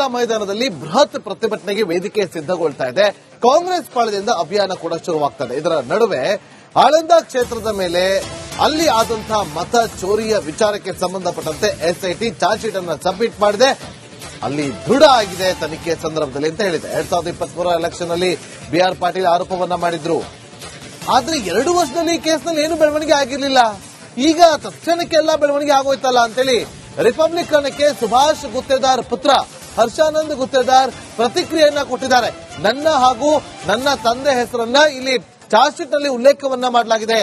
ರಾಮಲೀಲಾ ಮೈದಾನದಲ್ಲಿ ಬೃಹತ್ ಪ್ರತಿಭಟನೆಗೆ ವೇದಿಕೆ ಸಿದ್ಧಗೊಳ್ತಾ ಇದೆ. ಕಾಂಗ್ರೆಸ್ ಪಾಳದಿಂದ ಅಭಿಯಾನ ಕೂಡ ಶುರುವಾಗ್ತದೆ. ಇದರ ನಡುವೆ ಆಳಂದ ಕ್ಷೇತ್ರದ ಮೇಲೆ ಅಲ್ಲಿ ಆದಂತಹ ಮತ ಚೋರಿಯ ವಿಚಾರಕ್ಕೆ ಸಂಬಂಧಪಟ್ಟಂತೆ ಎಸ್ಐಟಿ ಚಾರ್ಜ್ ಶೀಟ್ ಅನ್ನು ಸಬ್ಮಿಟ್ ಮಾಡಿದೆ. ಅಲ್ಲಿ ದೃಢ ಆಗಿದೆ ತನಿಖೆ ಸಂದರ್ಭದಲ್ಲಿ ಅಂತ ಹೇಳಿದೆ. ಎರಡ್ ಸಾವಿರದ ಇಪ್ಪತ್ಮೂರ ಎಲೆಕ್ಷನ್ ಅಲ್ಲಿ ಬಿ ಆರ್ ಪಾಟೀಲ್ ಆರೋಪವನ್ನ ಮಾಡಿದ್ರು. ಆದ್ರೆ ಎರಡು ವರ್ಷದಲ್ಲಿ ಈ ಕೇಸ್ನಲ್ಲಿ ಏನು ಬೆಳವಣಿಗೆ ಆಗಿರಲಿಲ್ಲ. ಈಗ ತಕ್ಷಣಕ್ಕೆ ಎಲ್ಲ ಬೆಳವಣಿಗೆ ಆಗೋಯ್ತಲ್ಲ ಅಂತೇಳಿ ರಿಪಬ್ಲಿಕನ್ಗೆ ಸುಭಾಷ್ ಗುತ್ತೇದಾರ್ ಪುತ್ರ ಹರ್ಷಾನಂದ್ ಗುತ್ತೇದಾರ್ ಪ್ರತಿಕ್ರಿಯೆಯನ್ನ ಕೊಟ್ಟಿದ್ದಾರೆ. ನನ್ನ ಹಾಗೂ ನನ್ನ ತಂದೆ ಹೆಸರನ್ನ ಇಲ್ಲಿ ಚಾರ್ಜ್ ಶೀಟ್ನಲ್ಲಿ ಉಲ್ಲೇಖವನ್ನ ಮಾಡಲಾಗಿದೆ.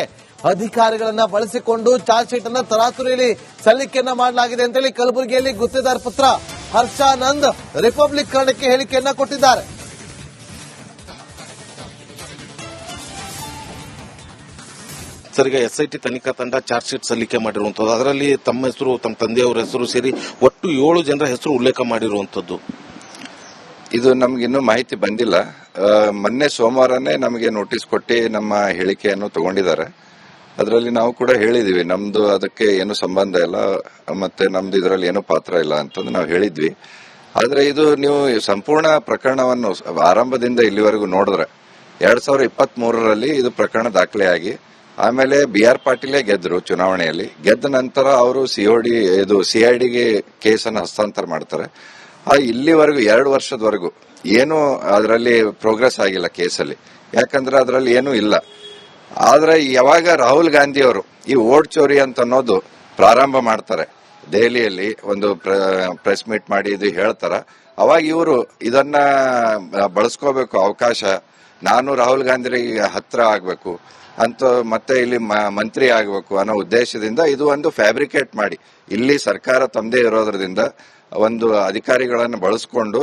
ಅಧಿಕಾರಿಗಳನ್ನ ಬಳಸಿಕೊಂಡು ಚಾರ್ಜ್ ಶೀಟ್ ಅನ್ನ ತರಾತುರಿಯಲ್ಲಿ ಸಲ್ಲಿಕೆಯನ್ನ ಮಾಡಲಾಗಿದೆ ಅಂತೇಳಿ ಕಲಬುರಗಿಯಲ್ಲಿ ಗುತ್ತೇದಾರ್ ಪುತ್ರ ಹರ್ಷಾನಂದ್ ರಿಪಬ್ಲಿಕ್ ಕಾರಣಕ್ಕೆ ಹೇಳಿಕೆಯನ್ನ ಕೊಟ್ಟಿದ್ದಾರೆ. ಸರ್ ಎಸ್ಐಟಿ ತನಿಖಾ ತಂಡ ಚಾರ್ಜ್ ಶೀಟ್ ಸಲ್ಲಿಕೆ ಮಾಡಿರುವಂತದ್ದು. ಅದರಲ್ಲಿ ತಮ್ಮ ಹೆಸರು, ತಮ್ಮ ತಂದೆಯವರ ಹೆಸರು ಸೇರಿ ಒಟ್ಟು ಏಳು ಜನರ ಹೆಸರು ಉಲ್ಲೇಖ ಮಾಡಿರುವಂತದ್ದು. ಇದು ನಮ್ಗಿನ್ನೂ ಮಾಹಿತಿ ಬಂದಿಲ್ಲ. ಮೊನ್ನೆ ಸೋಮವಾರನೇ ನಮಗೆ ನೋಟಿಸ್ ಕೊಟ್ಟು ನಮ್ಮ ಹೇಳಿಕೆಯನ್ನು ತಗೊಂಡಿದ್ದಾರೆ. ಅದರಲ್ಲಿ ನಾವು ಕೂಡ ಹೇಳಿದ್ವಿ, ನಮ್ದು ಅದಕ್ಕೆ ಏನು ಸಂಬಂಧ ಇಲ್ಲ, ಮತ್ತೆ ನಮ್ದು ಇದರಲ್ಲಿ ಏನು ಪಾತ್ರ ಇಲ್ಲ ಅಂತಂದು ನಾವು ಹೇಳಿದ್ವಿ. ಆದರೆ ಇದು ನೀವು ಸಂಪೂರ್ಣ ಪ್ರಕರಣವನ್ನು ಆರಂಭದಿಂದ ಇಲ್ಲಿವರೆಗೂ ನೋಡಿದ್ರೆ, ಎರಡ್ ಸಾವಿರದ ಇಪ್ಪತ್ತ್ ಮೂರರಲ್ಲಿ ಇದು ಪ್ರಕರಣ ದಾಖಲೆಯಾಗಿ ಆಮೇಲೆ ಬಿ ಆರ್ ಪಾಟೀಲೇ ಗೆದ್ರು ಚುನಾವಣೆಯಲ್ಲಿ. ಗೆದ್ದ ನಂತರ ಅವರು ಸಿಒಡಿ ಇದು ಸಿಐಡಿಗೆ ಕೇಸನ್ನು ಹಸ್ತಾಂತರ ಮಾಡ್ತಾರೆ. ಆ, ಇಲ್ಲಿವರೆಗೂ ಎರಡು ವರ್ಷದವರೆಗೂ ಏನು ಅದರಲ್ಲಿ ಪ್ರೋಗ್ರೆಸ್ ಆಗಿಲ್ಲ ಕೇಸಲ್ಲಿ. ಯಾಕಂದ್ರೆ ಅದರಲ್ಲಿ ಏನೂ ಇಲ್ಲ. ಆದರೆ ಯಾವಾಗ ರಾಹುಲ್ ಗಾಂಧಿ ಅವರು ಈ ಓಟ್ ಚೋರಿ ಅಂತ ಅನ್ನೋದು ಪ್ರಾರಂಭ ಮಾಡ್ತಾರೆ, ದೆಹಲಿಯಲ್ಲಿ ಒಂದು ಪ್ರೆಸ್ ಮೀಟ್ ಮಾಡಿ ಇದು ಹೇಳ್ತಾರ, ಅವಾಗ ಇವರು ಇದನ್ನ ಬಳಸ್ಕೋಬೇಕು ಅವಕಾಶ. ನಾನು ರಾಹುಲ್ ಗಾಂಧಿ ಹತ್ರ ಆಗ್ಬೇಕು. ಅಂತ ಮತ್ತೆ ಇಲ್ಲಿ ಮಂತ್ರಿ ಆಗಬೇಕು ಅನ್ನೋ ಉದ್ದೇಶದಿಂದ ಇದು ಒಂದು ಫ್ಯಾಬ್ರಿಕೇಟ್ ಮಾಡಿ. ಇಲ್ಲಿ ಸರ್ಕಾರ ತಮ್ಮದೇ ಇರೋದ್ರಿಂದ ಒಂದು ಅಧಿಕಾರಿಗಳನ್ನು ಬಳಸ್ಕೊಂಡು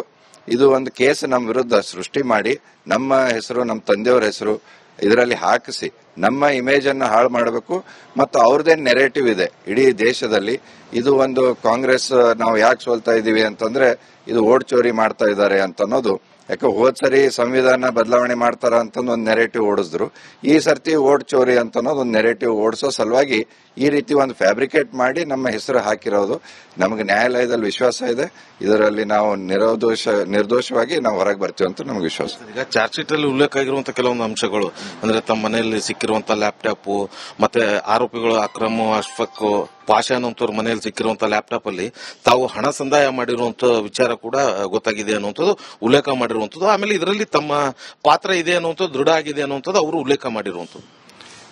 ಇದು ಒಂದು ಕೇಸ್ ನಮ್ಮ ವಿರುದ್ಧ ಸೃಷ್ಟಿ ಮಾಡಿ ನಮ್ಮ ಹೆಸರು ನಮ್ಮ ತಂದೆಯವರ ಹೆಸರು ಇದರಲ್ಲಿ ಹಾಕಿಸಿ ನಮ್ಮ ಇಮೇಜ್ ಅನ್ನು ಹಾಳು ಮಾಡಬೇಕು ಮತ್ತು ಅವ್ರದ್ದೇನು ನೆರೇಟಿವ್ ಇದೆ ಇಡೀ ದೇಶದಲ್ಲಿ. ಇದು ಒಂದು ಕಾಂಗ್ರೆಸ್, ನಾವು ಯಾಕೆ ಸೋಲ್ತಾ ಇದ್ದೀವಿ ಅಂತಂದ್ರೆ ಇದು ಓಟ್ ಚೋರಿ ಮಾಡ್ತಾ ಇದ್ದಾರೆ ಅಂತ ಅನ್ನೋದು ಯಾಕೆ ಹೋದ್ ಸರಿ ಸಂವಿಧಾನ ಬದಲಾವಣೆ ಮಾಡ್ತಾರ ಅಂತ ಒಂದು ನೆರೆಟಿವ್ ಓಡಿಸಿದ್ರು. ಈ ಸರ್ತಿ ಓಟ್ ಚೋರಿ ಅಂತ ಒಂದು ನೆರೆಟಿವ್ ಓಡಿಸೋ ಸಲುವಾಗಿ ಈ ರೀತಿ ಒಂದು ಫ್ಯಾಬ್ರಿಕೇಟ್ ಮಾಡಿ ನಮ್ಮ ಹೆಸರು ಹಾಕಿರೋದು. ನಮಗೆ ನ್ಯಾಯಾಲಯದಲ್ಲಿ ವಿಶ್ವಾಸ ಇದೆ. ಇದರಲ್ಲಿ ನಾವು ನಿರೋದೋಷ, ನಿರ್ದೋಷವಾಗಿ ನಾವು ಹೊರಗೆ ಬರ್ತೀವಿ ಅಂತ ನಮಗೆ ವಿಶ್ವಾಸ. ಈಗ ಚಾರ್ಜ್ ಶೀಟ್ ಅಲ್ಲಿ ಉಲ್ಲೇಖ ಆಗಿರುವಂತಹ ಕೆಲವೊಂದು ಅಂಶಗಳು, ಅಂದ್ರೆ ತಮ್ಮ ಮನೆಯಲ್ಲಿ ಸಿಕ್ಕಿರುವಂತಹ ಲ್ಯಾಪ್ಟಾಪ್ ಮತ್ತೆ ಆರೋಪಿಗಳು ಅಕ್ರಮ ಅಶ್ಫಕ್ ಪಾಷಾ ಅನ್ನೋಂಥವ್ರ ಮನೆಯಲ್ಲಿ ಸಿಕ್ಕಿರುವಂತಹ ಲ್ಯಾಪ್ಟಾಪ್ ಅಲ್ಲಿ ತಾವು ಹಣ ಸಂದಾಯ ಮಾಡಿರುವಂಥ ವಿಚಾರ ಕೂಡ ಗೊತ್ತಾಗಿದೆ ಅನ್ನುವಂಥದ್ದು, ಉಲ್ಲೇಖ ಮಾಡಿರುವಂಥದ್ದು. ಆಮೇಲೆ ಇದರಲ್ಲಿ ತಮ್ಮ ಪಾತ್ರ ಇದೆ ಅನ್ನುವಂಥದ್ದು, ದೃಢ ಆಗಿದೆ ಅನ್ನುವಂಥದ್ದು ಅವರು ಉಲ್ಲೇಖ ಮಾಡಿರುವಂಥದ್ದು.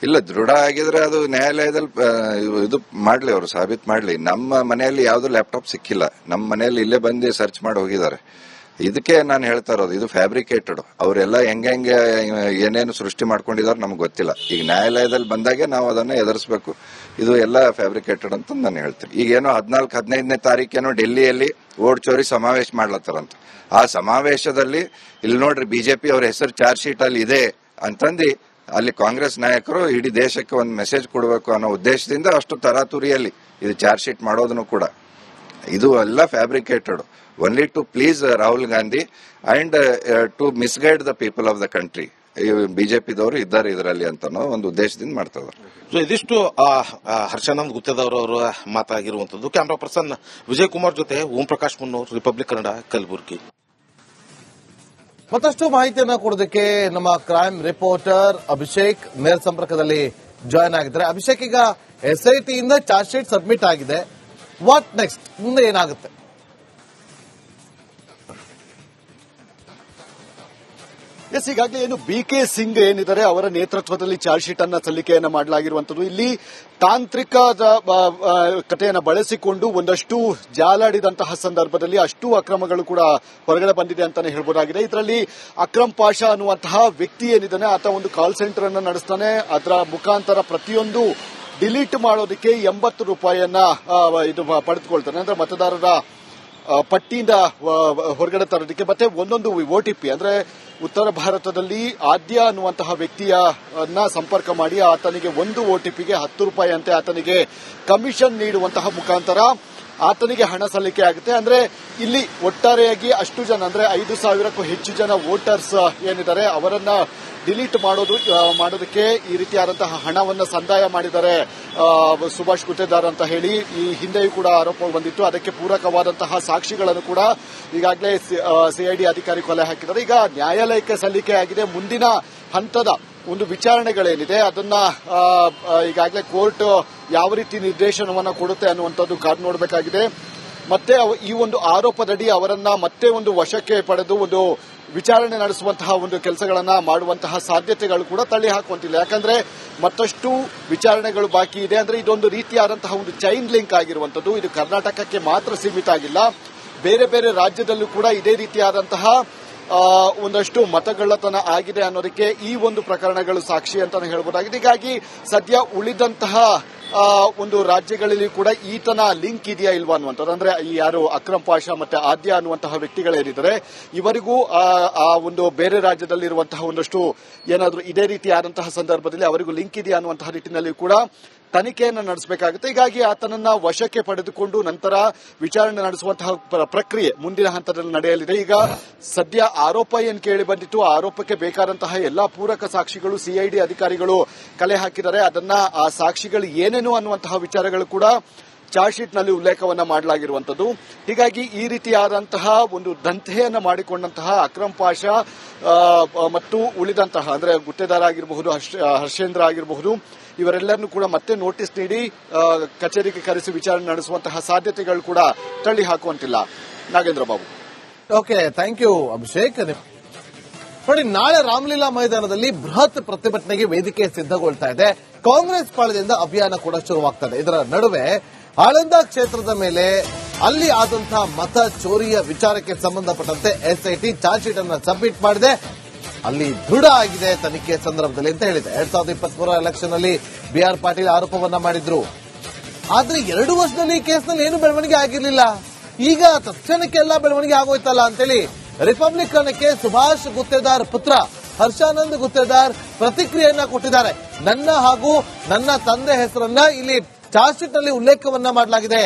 ಇಲ್ಲ, ದೃಢ ಆಗಿದ್ರೆ ಅದು ನ್ಯಾಯಾಲಯದಲ್ಲಿ ಇದು ಮಾಡ್ಲಿ ಅವರು, ಸಾಬೀತ್ ಮಾಡ್ಲಿ. ನಮ್ಮ ಮನೆಯಲ್ಲಿ ಯಾವ್ದು ಲ್ಯಾಪ್ಟಾಪ್ ಸಿಕ್ಕಿಲ್ಲ. ನಮ್ಮ ಮನೆಯಲ್ಲಿ ಇಲ್ಲೇ ಬಂದು ಸರ್ಚ್ ಮಾಡಿ ಹೋಗಿದ್ದಾರೆ. ಇದಕ್ಕೆ ನಾನು ಹೇಳ್ತಾ ಇರೋದು, ಇದು ಫ್ಯಾಬ್ರಿಕೇಟೆಡ್ ಅವರೆಲ್ಲ ಹೆಂಗೆ ಹೆಂಗೆ, ಏನೇನು ಸೃಷ್ಟಿ ಮಾಡ್ಕೊಂಡಿದಾರೆ ನಮ್ಗೆ ಗೊತ್ತಿಲ್ಲ. ಈಗ ನ್ಯಾಯಾಲಯದಲ್ಲಿ ಬಂದಾಗೆ ನಾವು ಅದನ್ನ ಎದುರಿಸಬೇಕು. ಇದು ಎಲ್ಲ ಫ್ಯಾಬ್ರಿಕೇಟೆಡ್ ಅಂತ ನಾನು ಹೇಳ್ತೀನಿ. ಈಗ ಏನೋ ಹದಿನಾಲ್ಕು, ಹದಿನೈದನೇ ತಾರೀಕೇನೋ ಡೆಲ್ಲಿಯಲ್ಲಿ ಓಡ್ ಚೋರಿ ಸಮಾವೇಶ ಮಾಡ್ಲತ್ತಾರಂತ. ಆ ಸಮಾವೇಶದಲ್ಲಿ ಇಲ್ಲಿ ನೋಡ್ರಿ ಬಿಜೆಪಿ ಅವ್ರ ಹೆಸರು ಚಾರ್ಜ್ ಶೀಟ್ ಅಲ್ಲಿ ಇದೆ ಅಂತಂದು ಅಲ್ಲಿ ಕಾಂಗ್ರೆಸ್ ನಾಯಕರು ಇಡೀ ದೇಶಕ್ಕೆ ಒಂದು ಮೆಸೇಜ್ ಕೊಡಬೇಕು ಅನ್ನೋ ಉದ್ದೇಶದಿಂದ ಅಷ್ಟು ತರಾತುರಿಯಲ್ಲಿ ಇದು ಚಾರ್ಜ್ ಶೀಟ್ ಮಾಡೋದನ್ನು ಕೂಡ. ಇದು ಎಲ್ಲ fabricated only to please Rahul Gandhi and to misguide the people of the country ಬಿಜೆಪಿದವರು ಇದ್ದಾರೆ ಇದರಲ್ಲಿ ಅಂತ ಅನ್ನೋ ಒಂದು ಉದ್ದೇಶದಿಂದ ಮಾಡ್ತಾ ಸೊ ಇದಿಷ್ಟು ಹರ್ಷಾನಂದ್ ಗುತ್ತೇದಾರ್ ಅವರ ಮಾತಾಗಿರುವಂತದ್ದು ಕ್ಯಾಮ್ರಾ ಪರ್ಸನ್ ವಿಜಯ್ ಕುಮಾರ್ ಜೊತೆ ಓಂ ಪ್ರಕಾಶ್ ಮುನ್ನೂರ್ ರಿಪಬ್ಲಿಕ್ ಕನ್ನಡ ಕಲಬುರಗಿ. ಮತ್ತಷ್ಟು ಮಾಹಿತಿಯನ್ನ ಕೊಡೋದಕ್ಕೆ ನಮ್ಮ ಕ್ರೈಮ್ ರಿಪೋರ್ಟರ್ ಅಭಿಷೇಕ್ ನೇರ ಸಂಪರ್ಕದಲ್ಲಿ ಜಾಯ್ನ್ ಆಗಿದ್ದಾರೆ. ಅಭಿಷೇಕ್ ಈಗ ಎಸ್ಐಟಿಯಿಂದ ಇಂದ ಚಾರ್ಜ್ ಶೀಟ್ ಸಬ್ಮಿಟ್ ಆಗಿದೆ. ವಾಟ್ ನೆಕ್ಸ್ಟ್ ಮುಂದೆ ಏನಾಗುತ್ತೆ? ಎಸ್ ಈಗಾಗಲೇ ಏನು ಬಿ ಕೆ ಸಿಂಗ್ ಏನಿದ್ದಾರೆ, ಅವರ ನೇತೃತ್ವದಲ್ಲಿ ಚಾರ್ಜ್ ಶೀಟ್ ಅನ್ನ ಸಲ್ಲಿಕೆಯನ್ನ ಮಾಡಲಾಗಿರುವಂತದ್ದು ಇಲ್ಲಿ ತಾಂತ್ರಿಕದ ಕಥೆಯನ್ನು ಬಳಸಿಕೊಂಡು ಒಂದಷ್ಟು ಜಾಲಾಡಿದಂತಹ ಸಂದರ್ಭದಲ್ಲಿ ಅಷ್ಟು ಅಕ್ರಮಗಳು ಕೂಡ ಹೊರಗಡೆ ಬಂದಿದೆ ಅಂತಾನೆ ಹೇಳ್ಬೋದಾಗಿದೆ. ಇದರಲ್ಲಿ ಅಕ್ರಮ್ ಪಾಷ ಅನ್ನುವಂತಹ ವ್ಯಕ್ತಿ ಏನಿದ್ದಾನೆ, ಆತ ಒಂದು ಕಾಲ್ ಸೆಂಟರ್ ಅನ್ನು ನಡೆಸ್ತಾನೆ. ಅದರ ಮುಖಾಂತರ ಪ್ರತಿಯೊಂದು ಡಿಲೀಟ್ ಮಾಡೋದಕ್ಕೆ ಎಂಬತ್ತು ರೂಪಾಯಿಯನ್ನ ಇದು ಪಡೆದುಕೊಳ್ತಾನೆ. ಅಂದ್ರೆ ಮತದಾರರ ಪಟ್ಟಿಯಿಂದ ಹೊರಗಡೆ ತರೋದಕ್ಕೆ ಮತ್ತೆ ಒಂದೊಂದು ಒಟಿಪಿ ಅಂದ್ರೆ ಉತ್ತರ ಭಾರತದಲ್ಲಿ ಆದ್ಯ ಅನ್ನುವಂತಹ ವ್ಯಕ್ತಿಯನ್ನ ಸಂಪರ್ಕ ಮಾಡಿ ಆತನಿಗೆ ಒಂದು ಒಟಿಪಿಗೆ ಹತ್ತು ರೂಪಾಯಿ ಅಂತೆ ಆತನಿಗೆ ಕಮಿಷನ್ ನೀಡುವಂತಹ ಮುಖಾಂತರ ಆತನಿಗೆ ಹಣ ಸಲ್ಲಿಕೆ ಆಗುತ್ತೆ. ಅಂದ್ರೆ ಇಲ್ಲಿ ಒಟ್ಟಾರೆಯಾಗಿ ಅಷ್ಟು ಜನ, ಅಂದ್ರೆ ಐದು ಸಾವಿರಕ್ಕೂ ಹೆಚ್ಚು ಜನ ವೋಟರ್ಸ್ ಏನಿದ್ದಾರೆ, ಅವರನ್ನ ಡಿಲೀಟ್ ಮಾಡೋದು ಮಾಡೋದಕ್ಕೆ ಈ ರೀತಿಯಾದಂತಹ ಹಣವನ್ನು ಸಂದಾಯ ಮಾಡಿದ್ದಾರೆ ಸುಭಾಷ್ ಗುತ್ತೇದಾರ್ ಅಂತ ಹೇಳಿ. ಈ ಹಿಂದೆಯೂ ಕೂಡ ಆರೋಪ ಬಂದಿತ್ತು. ಅದಕ್ಕೆ ಪೂರಕವಾದಂತಹ ಸಾಕ್ಷಿಗಳನ್ನು ಕೂಡ ಈಗಾಗಲೇ ಸಿಐಡಿ ಅಧಿಕಾರಿ ಕೊಲೆ ಹಾಕಿದ್ದಾರೆ. ಈಗ ನ್ಯಾಯಾಲಯಕ್ಕೆ ಸಲ್ಲಿಕೆ ಆಗಿದೆ. ಮುಂದಿನ ಹಂತದ ಒಂದು ವಿಚಾರಣೆಗಳೇನಿದೆ, ಅದನ್ನ ಈಗಾಗಲೇ ಕೋರ್ಟ್ ಯಾವ ರೀತಿ ನಿರ್ದೇಶನವನ್ನು ಕೊಡುತ್ತೆ ಅನ್ನುವಂಥದ್ದು ಕಾದು ನೋಡಬೇಕಾಗಿದೆ. ಮತ್ತೆ ಈ ಒಂದು ಆರೋಪದಡಿ ಅವರನ್ನ ಮತ್ತೆ ಒಂದು ವಶಕ್ಕೆ ಪಡೆದು ಒಂದು ವಿಚಾರಣೆ ನಡೆಸುವಂತಹ ಒಂದು ಕೆಲಸಗಳನ್ನ ಮಾಡುವಂತಹ ಸಾಧ್ಯತೆಗಳು ಕೂಡ ತಳ್ಳಿ ಹಾಕುವಂತಿಲ್ಲ. ಯಾಕಂದ್ರೆ ಮತ್ತಷ್ಟು ವಿಚಾರಣೆಗಳು ಬಾಕಿ ಇದೆ. ಅಂದ್ರೆ ಇದೊಂದು ರೀತಿಯಾದಂತಹ ಒಂದು ಚೈನ್ ಲಿಂಕ್ ಆಗಿರುವಂತದ್ದು ಇದು ಕರ್ನಾಟಕಕ್ಕೆ ಮಾತ್ರ ಸೀಮಿತ ಆಗಿಲ್ಲ. ಬೇರೆ ಬೇರೆ ರಾಜ್ಯದಲ್ಲೂ ಕೂಡ ಇದೇ ರೀತಿಯಾದಂತಹ ಒಂದಷ್ಟು ಮತಗಳ್ಳತನ ಆಗಿದೆ ಅನ್ನೋದಕ್ಕೆ ಈ ಒಂದು ಪ್ರಕರಣಗಳು ಸಾಕ್ಷಿ ಅಂತ ಹೇಳ್ಬೋದಾಗಿದೆ. ಹೀಗಾಗಿ ಸದ್ಯ ಉಳಿದಂತಹ ಒಂದು ರಾಜ್ಯಗಳಲ್ಲಿ ಕೂಡ ಈತನ ಲಿಂಕ್ ಇದೆಯಾ ಇಲ್ವಾ ಅನ್ನುವಂಥದ್ದು. ಅಂದ್ರೆ ಈ ಯಾರು ಅಕ್ರಮ್ ಪಾಷಾ ಮತ್ತೆ ಆದ್ಯ ಅನ್ನುವಂತಹ ವ್ಯಕ್ತಿಗಳೇನಿದ್ದಾರೆ ಇವರಿಗೂ ಆ, ಆ ಒಂದು ಬೇರೆ ರಾಜ್ಯದಲ್ಲಿರುವಂತಹ ಒಂದಷ್ಟು ಏನಾದರೂ ಇದೇ ರೀತಿ ಆದಂತಹ ಸಂದರ್ಭದಲ್ಲಿ ಅವರಿಗೂ ಲಿಂಕ್ ಇದೆಯಾ ಅನ್ನುವಂತಹ ನಿಟ್ಟಿನಲ್ಲಿ ಕೂಡ ತನಿಖೆಯನ್ನು ನಡೆಸಬೇಕಾಗುತ್ತೆ. ಹೀಗಾಗಿ ಆತನನ್ನ ವಶಕ್ಕೆ ಪಡೆದುಕೊಂಡು ನಂತರ ವಿಚಾರಣೆ ನಡೆಸುವಂತಹ ಪ್ರ- ಪ್ರಕ್ರಿಯೆ ಮುಂದಿನ ಹಂತದಲ್ಲಿ ನಡೆಯಲಿದೆ. ಈಗ ಸದ್ಯ ಆರೋಪ ಏನು ಕೇಳಿ ಬಂದಿತ್ತು? ಆರೋಪಕ್ಕೆ ಬೇಕಾದಂತಹ ಎಲ್ಲಾ ಪೂರಕ ಸಾಕ್ಷಿಗಳು, ಸಿಐಡಿ ಅಧಿಕಾರಿಗಳು ಕಲೆ ಹಾಕಿದ್ದಾರೆ. ಅದನ್ನ ಆ ಸಾಕ್ಷಿಗಳು ಏನೇನು ಅನ್ನುವಂತಹ ವಿಚಾರಗಳು ಕೂಡ ಚಾರ್ಜ್ ಶೀಟ್ನಲ್ಲಿ ಉಲ್ಲೇಖವನ್ನ ಮಾಡಲಾಗಿರುವಂತದ್ದು ಹೀಗಾಗಿ ಈ ರೀತಿಯಾದಂತಹ ಒಂದು ದಂತೆಯನ್ನ ಮಾಡಿಕೊಂಡಂತಹ ಅಕ್ರಮ್ ಪಾಷಾ ಮತ್ತು ಉಳಿದಂತಹ, ಅಂದ್ರೆ ಗುತ್ತೇದಾರ ಆಗಿರಬಹುದು, ಹರ್ಷ- ಹರ್ಷೇಂದ್ರ ಆಗಿರಬಹುದು, ಇವರೆಲ್ಲರನ್ನು ಕೂಡ ಮತ್ತೆ ನೋಟಿಸ್ ನೀಡಿ ಕಚೇರಿಗೆ ಕರೆಸಿ ವಿಚಾರಣೆ ನಡೆಸುವಂತಹ ಸಾಧ್ಯತೆಗಳು ಕೂಡ ತಳ್ಳಿ ಹಾಕುವಂತಿಲ್ಲ. Nagendra Babu. Okay thank you Abhishek. ನೋಡಿ, ನಾಳೆ ರಾಮಲೀಲಾ ಮೈದಾನದಲ್ಲಿ ಬೃಹತ್ ಪ್ರತಿಭಟನೆಗೆ ವೇದಿಕೆ ಸಿದ್ಧಗೊಳ್ತಾ ಇದೆ. ಕಾಂಗ್ರೆಸ್ ಪಾಳದಿಂದ ಅಭಿಯಾನ ಕೂಡ ಶುರುವಾಗ್ತದೆ. ಇದರ ನಡುವೆ ಆಳಂದ ಕ್ಷೇತ್ರದ ಮೇಲೆ ಅಲ್ಲಿ ಆದಂತಹ ಮತ ಚೋರಿಯ ವಿಚಾರಕ್ಕೆ ಸಂಬಂಧಪಟ್ಟಂತೆ ಎಸ್ಐಟಿ ಚಾರ್ಜ್ ಶೀಟ್ ಅನ್ನು ಸಬ್ಮಿಟ್ ಮಾಡಿದೆ. ಅಲ್ಲಿ ದೃಢ ಆಗಿದೆ ತನಿಖೆ ಸಂದರ್ಭದಲ್ಲಿ ಅಂತ ಹೇಳಿದೆ. ಎರಡ್ ಸಾವಿರದ ಇಪ್ಪತ್ಮೂರ ಎಲೆಕ್ಷನ್ ಅಲ್ಲಿ ಬಿ ಆರ್ ಪಾಟೀಲ್ ಆರೋಪವನ್ನ ಮಾಡಿದ್ರು. ಆದ್ರೆ ಎರಡು ವರ್ಷದಲ್ಲಿ ಈ ಕೇಸ್ನಲ್ಲಿ ಏನು ಬೆಳವಣಿಗೆ ಆಗಿರಲಿಲ್ಲ. ಈಗ ತಕ್ಷಣಕ್ಕೆ ಎಲ್ಲ ಬೆಳವಣಿಗೆ ಆಗೋಯ್ತಲ್ಲ ಅಂತೇಳಿ ರಿಪಬ್ಲಿಕನ್ಗೆ ಸುಭಾಷ್ ಗುತ್ತೇದಾರ್ ಪುತ್ರ ಹರ್ಷಾನಂದ್ ಗುತ್ತೇದಾರ್ ಪ್ರತಿಕ್ರಿಯೆಯನ್ನ ಕೊಟ್ಟಿದ್ದಾರೆ. ನನ್ನ ಹಾಗೂ ನನ್ನ ತಂದೆ ಹೆಸರನ್ನ ಇಲ್ಲಿ ಚಾರ್ಜ್ ಶೀಟ್ನಲ್ಲಿ ಉಲ್ಲೇಖವನ್ನ ಮಾಡಲಾಗಿದೆ.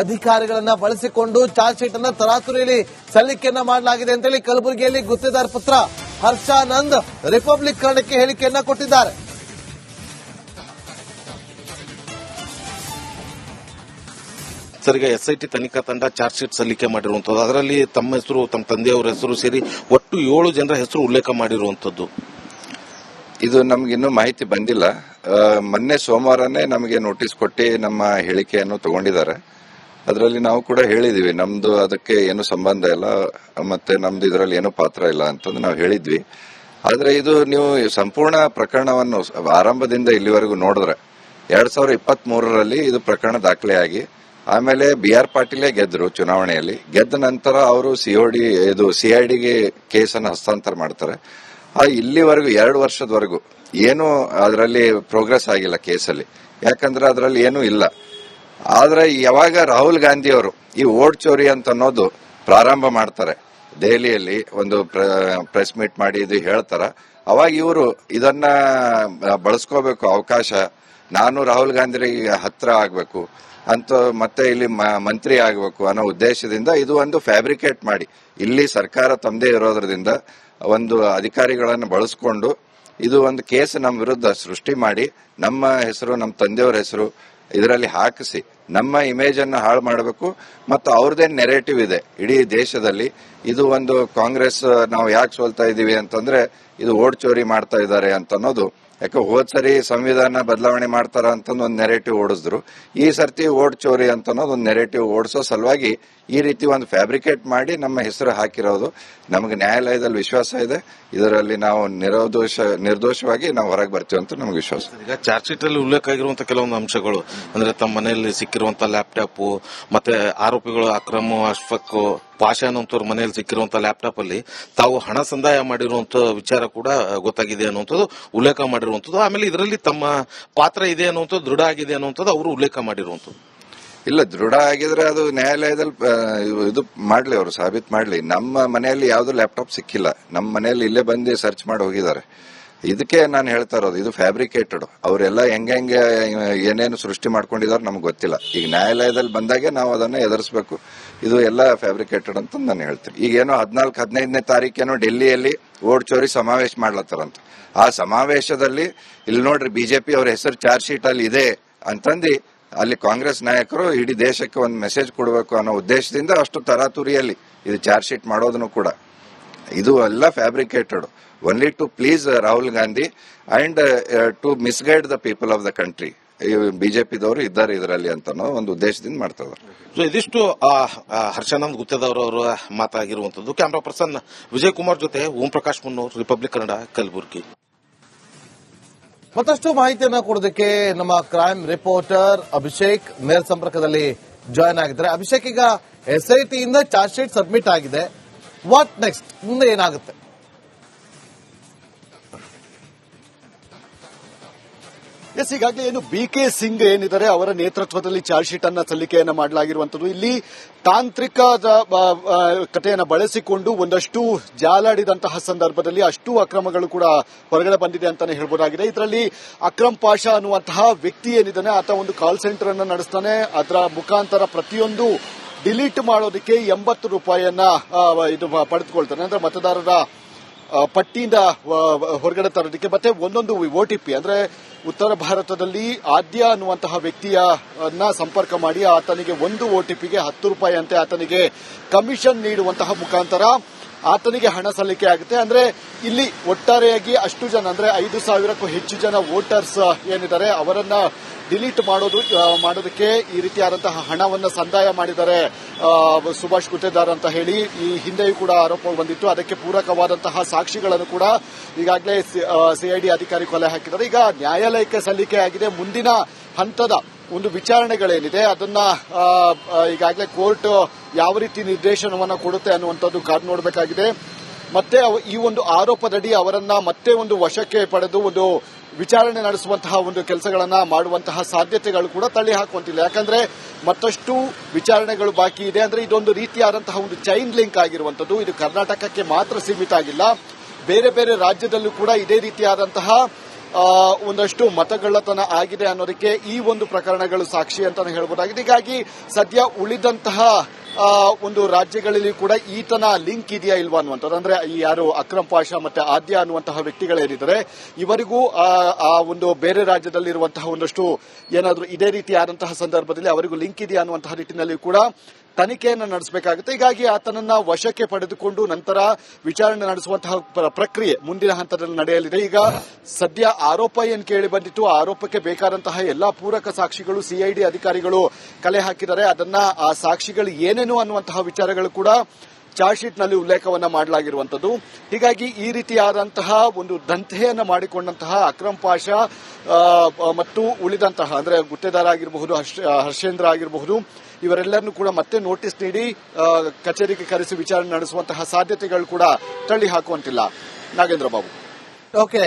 ಅಧಿಕಾರಿಗಳನ್ನ ಬಳಸಿಕೊಂಡು ಚಾರ್ಜ್ ಶೀಟ್ ಅನ್ನ ತರಾತುರಿಯಲ್ಲಿ ಸಲ್ಲಿಕೆಯನ್ನ ಮಾಡಲಾಗಿದೆ ಅಂತೇಳಿ ಕಲಬುರಗಿಯಲ್ಲಿ ಗುತ್ತಿದಾರ ಪುತ್ರ ಹರ್ಷಾನಂದ್ ರಿಪಬ್ಲಿಕ್ ಕಾರಣಕ್ಕೆ ಹೇಳಿಕೆಯನ್ನ ಕೊಟ್ಟಿದ್ದಾರೆ. ಸರ್, ಈಗ ಎಸ್ ತನಿಖಾ ತಂಡ ಚಾರ್ಜ್ ಶೀಟ್ ಸಲ್ಲಿಕೆ ಮಾಡಿರುವಂತದ್ದು ಅದರಲ್ಲಿ ತಮ್ಮ ಹೆಸರು, ತಮ್ಮ ತಂದೆಯವರ ಹೆಸರು ಸೇರಿ ಒಟ್ಟು ಏಳು ಜನರ ಹೆಸರು ಉಲ್ಲೇಖ ಮಾಡಿರುವಂತದ್ದು ಇದು ನಮ್ಗಿನ್ನೂ ಮಾಹಿತಿ ಬಂದಿಲ್ಲ. ಮೊನ್ನೆ ಸೋಮವಾರನೇ ನಮಗೆ ನೋಟಿಸ್ ಕೊಟ್ಟು ನಮ್ಮ ಹೇಳಿಕೆಯನ್ನು ತಗೊಂಡಿದ್ದಾರೆ. ಅದರಲ್ಲಿ ನಾವು ಕೂಡ ಹೇಳಿದ್ವಿ, ನಮ್ದು ಅದಕ್ಕೆ ಏನು ಸಂಬಂಧ ಇಲ್ಲ, ಮತ್ತೆ ನಮ್ದು ಇದರಲ್ಲಿ ಏನು ಪಾತ್ರ ಇಲ್ಲ ಅಂತಂದು ನಾವು ಹೇಳಿದ್ವಿ. ಆದ್ರೆ ಇದು ನೀವು ಸಂಪೂರ್ಣ ಪ್ರಕರಣವನ್ನು ಆರಂಭದಿಂದ ಇಲ್ಲಿವರೆಗೂ ನೋಡಿದ್ರೆ, ಎರಡ್ ಸಾವಿರದ ಇದು ಪ್ರಕರಣ ದಾಖಲೆಯಾಗಿ, ಆಮೇಲೆ ಬಿ ಆರ್ ಪಾಟೀಲೇ ಗೆದ್ರು ಚುನಾವಣೆಯಲ್ಲಿ. ಗೆದ್ದ ನಂತರ ಅವರು ಸಿಒಡಿ ಇದು ಸಿಐಡಿಗೆ ಕೇಸನ್ನು ಹಸ್ತಾಂತರ ಮಾಡ್ತಾರೆ. ಇಲ್ಲಿವರೆಗೂ, ಎರಡು ವರ್ಷದವರೆಗೂ ಏನು ಅದರಲ್ಲಿ ಪ್ರೋಗ್ರೆಸ್ ಆಗಿಲ್ಲ ಕೇಸಲ್ಲಿ. ಯಾಕಂದ್ರೆ ಅದರಲ್ಲಿ ಏನೂ ಇಲ್ಲ. ಆದರೆ ಯಾವಾಗ ರಾಹುಲ್ ಗಾಂಧಿ ಅವರು ಈ ಓಟ್ ಚೋರಿ ಅಂತ ಅನ್ನೋದು ಪ್ರಾರಂಭ ಮಾಡ್ತಾರೆ, ದೆಹಲಿಯಲ್ಲಿ ಒಂದು ಪ್ರೆಸ್ ಮೀಟ್ ಮಾಡಿ ಇದು ಹೇಳ್ತಾರ, ಅವಾಗ ಇವರು ಇದನ್ನ ಬಳಸ್ಕೋಬೇಕು ಅವಕಾಶ. ನಾನು ರಾಹುಲ್ ಗಾಂಧಿಗೆ ಹತ್ರ ಆಗಬೇಕು, ಅಂತ ಮತ್ತೆ ಇಲ್ಲಿ ಮಂತ್ರಿ ಆಗಬೇಕು ಅನ್ನೋ ಉದ್ದೇಶದಿಂದ ಇದು ಒಂದು ಫ್ಯಾಬ್ರಿಕೇಟ್ ಮಾಡಿ. ಇಲ್ಲಿ ಸರ್ಕಾರ ತಮ್ಮದೇ ಇರೋದ್ರಿಂದ ಒಂದು ಅಧಿಕಾರಿಗಳನ್ನು ಬಳಸ್ಕೊಂಡು ಇದು ಒಂದು ಕೇಸ್ ನಮ್ಮ ವಿರುದ್ಧ ಸೃಷ್ಟಿ ಮಾಡಿ ನಮ್ಮ ಹೆಸರು ನಮ್ಮ ತಂದೆಯವರ ಹೆಸರು ಇದರಲ್ಲಿ ಹಾಕಿಸಿ ನಮ್ಮ ಇಮೇಜ್ ಅನ್ನು ಹಾಳು ಮಾಡಬೇಕು ಮತ್ತು ಅವ್ರದ್ದೇ ನೆರೇಟಿವ್ ಇದೆ ಇಡೀ ದೇಶದಲ್ಲಿ. ಇದು ಒಂದು ಕಾಂಗ್ರೆಸ್, ನಾವು ಯಾಕೆ ಸೋಲ್ತಾ ಇದ್ದೀವಿ ಅಂತಂದ್ರೆ ಇದು ಓಟ್ ಚೋರಿ ಮಾಡ್ತಾ ಇದ್ದಾರೆ ಅಂತ ಅನ್ನೋದು ಯಾಕೆ ಹೋದ್ ಸರಿ ಸಂವಿಧಾನ ಬದಲಾವಣೆ ಮಾಡ್ತಾರ ಅಂತ ಒಂದು ನೆರೆಟಿವ್ ಓಡಿಸಿದ್ರು. ಈ ಸರ್ತಿ ಓಟ್ ಚೋರಿ ಅಂತ ಒಂದು ನೆರೆಟಿವ್ ಓಡಿಸೋ ಸಲುವಾಗಿ ಈ ರೀತಿ ಒಂದು ಫ್ಯಾಬ್ರಿಕೇಟ್ ಮಾಡಿ ನಮ್ಮ ಹೆಸರು ಹಾಕಿರೋದು. ನಮಗೆ ನ್ಯಾಯಾಲಯದಲ್ಲಿ ವಿಶ್ವಾಸ ಇದೆ. ಇದರಲ್ಲಿ ನಾವು ನಿರೋದೋಷ, ನಿರ್ದೋಷವಾಗಿ ನಾವು ಹೊರಗೆ ಬರ್ತೀವಿ ಅಂತ ನಮಗೆ ವಿಶ್ವಾಸ. ಈಗ ಚಾರ್ಜ್ ಶೀಟ್ ಅಲ್ಲಿ ಉಲ್ಲೇಖ ಆಗಿರುವಂತಹ ಕೆಲವೊಂದು ಅಂಶಗಳು, ಅಂದ್ರೆ ತಮ್ಮ ಮನೆಯಲ್ಲಿ ಸಿಕ್ಕಿರುವಂತಹ ಲ್ಯಾಪ್ಟಾಪ್ ಮತ್ತೆ ಆರೋಪಿಗಳು ಅಕ್ರಮ ಅಶ್ಫಕ್ ಪಾಷಾ ಅನ್ನೋಂಥವ್ರ ಮನೆಯಲ್ಲಿ ಸಿಕ್ಕಿರುವಂತಹ ಲ್ಯಾಪ್ಟಾಪ್ ಅಲ್ಲಿ ತಾವು ಹಣ ಸಂದಾಯ ಮಾಡಿರುವಂಥ ವಿಚಾರ ಕೂಡ ಗೊತ್ತಾಗಿದೆ ಅನ್ನುವಂಥದ್ದು, ಉಲ್ಲೇಖ ಮಾಡಿರುವಂಥದ್ದು. ಆಮೇಲೆ ಇದರಲ್ಲಿ ತಮ್ಮ ಪಾತ್ರ ಇದೆ ಅನ್ನುವಂಥದ್ದು, ದೃಢ ಆಗಿದೆ ಅನ್ನುವಂಥದ್ದು ಅವರು ಉಲ್ಲೇಖ ಮಾಡಿರುವಂಥದ್ದು. ಇಲ್ಲ, ದೃಢ ಆಗಿದ್ರೆ ಅದು ನ್ಯಾಯಾಲಯದಲ್ಲಿ ಇದು ಮಾಡ್ಲಿ ಅವರು, ಸಾಬೀತ್ ಮಾಡ್ಲಿ. ನಮ್ಮ ಮನೆಯಲ್ಲಿ ಯಾವ್ದು ಲ್ಯಾಪ್ಟಾಪ್ ಸಿಕ್ಕಿಲ್ಲ. ನಮ್ಮ ಮನೆಯಲ್ಲಿ ಇಲ್ಲೇ ಬಂದು ಸರ್ಚ್ ಮಾಡಿ ಹೋಗಿದ್ದಾರೆ. ಇದಕ್ಕೆ ನಾನು ಹೇಳ್ತಾ ಇರೋದು, ಇದು ಫ್ಯಾಬ್ರಿಕೇಟೆಡ್ ಅವರೆಲ್ಲ ಹೆಂಗೆ ಹೆಂಗೆ, ಏನೇನು ಸೃಷ್ಟಿ ಮಾಡ್ಕೊಂಡಿದಾರೆ ನಮ್ಗೆ ಗೊತ್ತಿಲ್ಲ. ಈಗ ನ್ಯಾಯಾಲಯದಲ್ಲಿ ಬಂದಾಗೆ ನಾವು ಅದನ್ನ ಎದುರಿಸಬೇಕು. ಇದು ಎಲ್ಲ ಫ್ಯಾಬ್ರಿಕೇಟೆಡ್ ಅಂತ ನಾನು ಹೇಳ್ತೀನಿ. ಈಗ ಏನೋ ಹದಿನಾಲ್ಕು, ಹದಿನೈದನೇ ತಾರೀಕೇನೋ ಡೆಲ್ಲಿಯಲ್ಲಿ ಓಡ್ ಚೋರಿ ಸಮಾವೇಶ ಮಾಡ್ಲತ್ತಾರಂತ. ಆ ಸಮಾವೇಶದಲ್ಲಿ ಇಲ್ಲಿ ನೋಡ್ರಿ ಬಿಜೆಪಿ ಅವ್ರ ಹೆಸರು ಚಾರ್ಜ್ ಶೀಟ್ ಅಲ್ಲಿ ಇದೆ ಅಂತಂದು ಅಲ್ಲಿ ಕಾಂಗ್ರೆಸ್ ನಾಯಕರು ಇಡೀ ದೇಶಕ್ಕೆ ಒಂದು ಮೆಸೇಜ್ ಕೊಡಬೇಕು ಅನ್ನೋ ಉದ್ದೇಶದಿಂದ ಅಷ್ಟು ತರಾತುರಿಯಲ್ಲಿ ಇದು ಚಾರ್ಜ್ ಶೀಟ್ ಮಾಡೋದನ್ನು ಕೂಡ. ಇದು ಎಲ್ಲ fabricated only to please Rahul Gandhi and to misguide the people of the country ಬಿಜೆಪಿದವರು ಇದ್ದಾರೆ ಇದರಲ್ಲಿ ಅಂತ ಅನ್ನೋ ಒಂದು ಉದ್ದೇಶದಿಂದ ಮಾಡ್ತಾ ಸೊ ಇದಿಷ್ಟು ಹರ್ಷಾನಂದ್ ಗುತ್ತೇದಾರ್ ಅವರ ಮಾತಾಗಿರುವಂತದ್ದು ಕ್ಯಾಮ್ರಾ ಪರ್ಸನ್ ವಿಜಯ್ ಕುಮಾರ್ ಜೊತೆ ಓಂ ಪ್ರಕಾಶ್ ಮುನ್ನೂರ್ ರಿಪಬ್ಲಿಕ್ ಕನ್ನಡ ಕಲಬುರಗಿ. ಮತ್ತಷ್ಟು ಮಾಹಿತಿಯನ್ನ ಕೊಡೋದಕ್ಕೆ ನಮ್ಮ ಕ್ರೈಮ್ ರಿಪೋರ್ಟರ್ ಅಭಿಷೇಕ್ ನೇರ ಸಂಪರ್ಕದಲ್ಲಿ ಜಾಯ್ನ್ ಆಗಿದ್ದಾರೆ. ಅಭಿಷೇಕ್ ಈಗ ಎಸ್ಐಟಿಯಿಂದ ಇಂದ ಚಾರ್ಜ್ ಶೀಟ್ ಸಬ್ಮಿಟ್ ಆಗಿದೆ. ವಾಟ್ ನೆಕ್ಸ್ಟ್ ಮುಂದೆ ಏನಾಗುತ್ತೆ? ಎಸ್ ಈಗಾಗಲೇ ಏನು ಬಿ ಕೆ ಸಿಂಗ್ ಏನಿದ್ದಾರೆ, ಅವರ ನೇತೃತ್ವದಲ್ಲಿ ಚಾರ್ಜ್ ಶೀಟ್ ಅನ್ನ ಸಲ್ಲಿಕೆಯನ್ನ ಮಾಡಲಾಗಿರುವಂತದ್ದು ಇಲ್ಲಿ ತಾಂತ್ರಿಕ ಕಥೆಯನ್ನು ಬಳಸಿಕೊಂಡು ಒಂದಷ್ಟು ಜಾಲಾಡಿದಂತಹ ಸಂದರ್ಭದಲ್ಲಿ ಅಷ್ಟು ಅಕ್ರಮಗಳು ಕೂಡ ಹೊರಗಡೆ ಬಂದಿದೆ ಅಂತಾನೆ ಹೇಳ್ಬೋದಾಗಿದೆ. ಇದರಲ್ಲಿ ಅಕ್ರಮ್ ಪಾಷ ಅನ್ನುವಂತಹ ವ್ಯಕ್ತಿ ಏನಿದ್ದಾನೆ, ಆತ ಒಂದು ಕಾಲ್ ಸೆಂಟರ್ ಅನ್ನು ನಡೆಸ್ತಾನೆ. ಅದರ ಮುಖಾಂತರ ಪ್ರತಿಯೊಂದು ಡಿಲೀಟ್ ಮಾಡೋದಕ್ಕೆ ಎಂಬತ್ತು ರೂಪಾಯಿಯನ್ನ ಇದು ಪಡೆದುಕೊಳ್ತಾನೆ. ಅಂದ್ರೆ ಮತದಾರರ ಪಟ್ಟಿಯಿಂದ ಹೊರಗಡೆ ತರೋದಕ್ಕೆ ಮತ್ತೆ ಒಂದೊಂದು ಒಟಿಪಿ ಅಂದ್ರೆ ಉತ್ತರ ಭಾರತದಲ್ಲಿ ಆದ್ಯ ಅನ್ನುವಂತಹ ವ್ಯಕ್ತಿಯನ್ನ ಸಂಪರ್ಕ ಮಾಡಿ ಆತನಿಗೆ ಒಂದು ಒಟಿಪಿಗೆ ಹತ್ತು ರೂಪಾಯಿ ಅಂತೆ ಆತನಿಗೆ ಕಮಿಷನ್ ನೀಡುವಂತಹ ಮುಖಾಂತರ ಆತನಿಗೆ ಹಣ ಸಲ್ಲಿಕೆ ಆಗುತ್ತೆ. ಅಂದ್ರೆ ಇಲ್ಲಿ ಒಟ್ಟಾರೆಯಾಗಿ ಅಷ್ಟು ಜನ, ಅಂದ್ರೆ ಐದು ಸಾವಿರಕ್ಕೂ ಹೆಚ್ಚು ಜನ ವೋಟರ್ಸ್ ಏನಿದ್ದಾರೆ, ಅವರನ್ನ ಡಿಲೀಟ್ ಮಾಡೋದು ಮಾಡೋದಕ್ಕೆ ಈ ರೀತಿಯಾದಂತಹ ಹಣವನ್ನು ಸಂದಾಯ ಮಾಡಿದ್ದಾರೆ ಸುಭಾಷ್ ಗುತ್ತೇದಾರ್ ಅಂತ ಹೇಳಿ. ಈ ಹಿಂದೆಯೂ ಕೂಡ ಆರೋಪ ಬಂದಿತ್ತು. ಅದಕ್ಕೆ ಪೂರಕವಾದಂತಹ ಸಾಕ್ಷಿಗಳನ್ನು ಕೂಡ ಈಗಾಗಲೇ ಸಿಐಡಿ ಅಧಿಕಾರಿ ಕೊಲೆ ಹಾಕಿದ್ದಾರೆ. ಈಗ ನ್ಯಾಯಾಲಯಕ್ಕೆ ಸಲ್ಲಿಕೆ ಆಗಿದೆ. ಮುಂದಿನ ಹಂತದ ಒಂದು ವಿಚಾರಣೆಗಳೇನಿದೆ, ಅದನ್ನ ಈಗಾಗಲೇ ಕೋರ್ಟ್ ಯಾವ ರೀತಿ ನಿರ್ದೇಶನವನ್ನು ಕೊಡುತ್ತೆ ಅನ್ನುವಂಥದ್ದು ಕಾದು ನೋಡಬೇಕಾಗಿದೆ. ಮತ್ತೆ ಈ ಒಂದು ಆರೋಪದಡಿ ಅವರನ್ನ ಮತ್ತೆ ಒಂದು ವಶಕ್ಕೆ ಪಡೆದು ಒಂದು ವಿಚಾರಣೆ ನಡೆಸುವಂತಹ ಒಂದು ಕೆಲಸಗಳನ್ನ ಮಾಡುವಂತಹ ಸಾಧ್ಯತೆಗಳು ಕೂಡ ತಳ್ಳಿ ಹಾಕುವಂತಿಲ್ಲ. ಯಾಕಂದ್ರೆ ಮತ್ತಷ್ಟು ವಿಚಾರಣೆಗಳು ಬಾಕಿ ಇದೆ. ಅಂದ್ರೆ ಇದೊಂದು ರೀತಿಯಾದಂತಹ ಒಂದು ಚೈನ್ ಲಿಂಕ್ ಆಗಿರುವಂತದ್ದು ಇದು ಕರ್ನಾಟಕಕ್ಕೆ ಮಾತ್ರ ಸೀಮಿತ ಆಗಿಲ್ಲ. ಬೇರೆ ಬೇರೆ ರಾಜ್ಯದಲ್ಲೂ ಕೂಡ ಇದೇ ರೀತಿಯಾದಂತಹ ಒಂದಷ್ಟು ಮತಗಳ್ಳತನ ಆಗಿದೆ ಅನ್ನೋದಕ್ಕೆ ಈ ಒಂದು ಪ್ರಕರಣಗಳು ಸಾಕ್ಷಿ ಅಂತ ಹೇಳ್ಬೋದಾಗಿದೆ. ಹೀಗಾಗಿ ಸದ್ಯ ಉಳಿದಂತಹ ಒಂದು ರಾಜ್ಯಗಳಲ್ಲಿ ಕೂಡ ಈತನ ಲಿಂಕ್ ಇದೆಯಾ ಇಲ್ವಾ ಅನ್ನುವಂಥದ್ದು. ಅಂದ್ರೆ ಈ ಯಾರು ಅಕ್ರಮ್ ಪಾಷಾ ಮತ್ತೆ ಆದ್ಯ ಅನ್ನುವಂತಹ ವ್ಯಕ್ತಿಗಳೇನಿದ್ದಾರೆ ಇವರಿಗೂ ಆ, ಆ ಒಂದು ಬೇರೆ ರಾಜ್ಯದಲ್ಲಿರುವಂತಹ ಒಂದಷ್ಟು ಏನಾದರೂ ಇದೇ ರೀತಿ ಆದಂತಹ ಸಂದರ್ಭದಲ್ಲಿ ಅವರಿಗೂ ಲಿಂಕ್ ಇದೆಯಾ ಅನ್ನುವಂತಹ ನಿಟ್ಟಿನಲ್ಲಿ ಕೂಡ ತನಿಖೆಯನ್ನು ನಡೆಸಬೇಕಾಗುತ್ತೆ. ಹೀಗಾಗಿ ಆತನನ್ನ ವಶಕ್ಕೆ ಪಡೆದುಕೊಂಡು ನಂತರ ವಿಚಾರಣೆ ನಡೆಸುವಂತಹ ಪ್ರ- ಪ್ರಕ್ರಿಯೆ ಮುಂದಿನ ಹಂತದಲ್ಲಿ ನಡೆಯಲಿದೆ. ಈಗ ಸದ್ಯ ಆರೋಪ ಏನು ಕೇಳಿ ಬಂದಿತ್ತು? ಆರೋಪಕ್ಕೆ ಬೇಕಾದಂತಹ ಎಲ್ಲಾ ಪೂರಕ ಸಾಕ್ಷಿಗಳು ಸಿಐಡಿ ಅಧಿಕಾರಿಗಳು ಕಲೆ ಹಾಕಿದ್ದಾರೆ. ಅದನ್ನ ಆ ಸಾಕ್ಷಿಗಳು ಏನೇನು ಅನ್ನುವಂತಹ ವಿಚಾರಗಳು ಕೂಡ ಚಾರ್ಜ್ ಶೀಟ್ನಲ್ಲಿ ಉಲ್ಲೇಖವನ್ನ ಮಾಡಲಾಗಿರುವಂತದ್ದು ಹೀಗಾಗಿ ಈ ರೀತಿಯಾದಂತಹ ಒಂದು ದಂಧೆಯನ್ನ ಮಾಡಿಕೊಂಡಂತಹ ಅಕ್ರಮ್ ಪಾಷಾ ಮತ್ತು ಉಳಿದಂತಹ, ಅಂದ್ರೆ ಗುತ್ತೇದಾರ ಆಗಿರಬಹುದು, ಹರ್ಷ- ಹರ್ಷೇಂದ್ರ ಆಗಿರಬಹುದು ಇವರೆಲ್ಲರನ್ನು ಕೂಡ ಮತ್ತೆ ನೋಟಿಸ್ ನೀಡಿ ಕಚೇರಿಗೆ ಕರೆಸಿ ವಿಚಾರಣೆ ನಡೆಸುವಂತಹ ಸಾಧ್ಯತೆಗಳು ಕೂಡ ತಳ್ಳಿ ಹಾಕುವಂತಿಲ್ಲ ನಾಗೇಂದ್ರ ಬಾಬು. ಓಕೆ